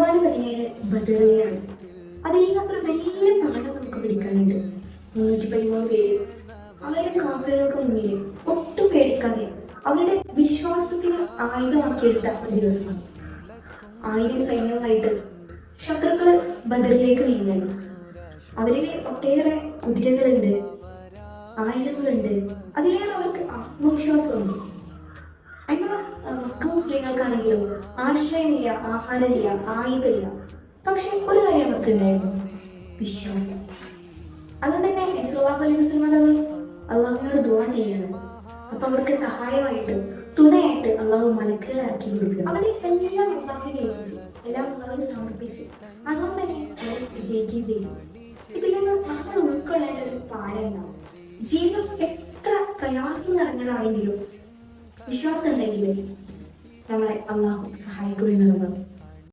ഷാബാൻ പതിനേഴ് ബദറിയാണ്. അതിൽ വലിയ പാഠം നമുക്ക് പിടിക്കാനുണ്ട്. മുന്നൂറ്റി പതിമൂന്ന് പേര് ആയിരം കാഫറുകൾക്ക് മുന്നിൽ ഒട്ടും പേടിക്കാതെ അവരുടെ വിശ്വാസത്തിന് ആയുധമാക്കിയെടുത്ത ഒരു ദിവസമാണ് ആയിരം സൈന്യവുമായിട്ട് ശത്രുക്കൾ ബദറിലേക്ക് നീങ്ങുന്നു അവരിൽ ഒട്ടേറെ കുതിരകളുണ്ട് ആയുധങ്ങളുണ്ട്. അതിലേറെ അവർക്ക് ആത്മവിശ്വാസമുണ്ട്. മുസ്ലിങ്ങൾക്കാണെങ്കിലും ആശ്രയമില്ല ആഹാരമില്ല ആയുധമില്ല. പക്ഷെ ഒരു കാര്യം അവർക്കുണ്ടായിരുന്നു വിശ്വാസം. അതുകൊണ്ട് തന്നെ വസല്ലം തങ്ങൾ അള്ളാഹുവിനോട് ദുആ ചെയ്യണം. അപ്പൊ അവർക്ക് സഹായമായിട്ട് തുണയായിട്ട് അള്ളാഹു മലക്കുകളാക്കി കൊടുക്കുക അവരെ എല്ലാം അള്ളാഹുവിനെ ഏൽപ്പിച്ചു. എല്ലാം അള്ളാഹുവിനെ സമർപ്പിച്ചു. അതുകൊണ്ട് തന്നെ അവർ വിജയിക്കുകയും ചെയ്തു. ഇതിൽ നിന്ന് നമ്മൾ ഉൾക്കൊള്ളേണ്ട ഒരു പാഠം ഉണ്ടാവും ജീവിതം എത്ര പ്രയാസം നിറഞ്ഞതാണെങ്കിലും വിശ്വാസം ഉണ്ടെങ്കിൽ നമ്മളെ അള്ളാഹു സഹായിക്കുമെന്നുള്ളതാണ്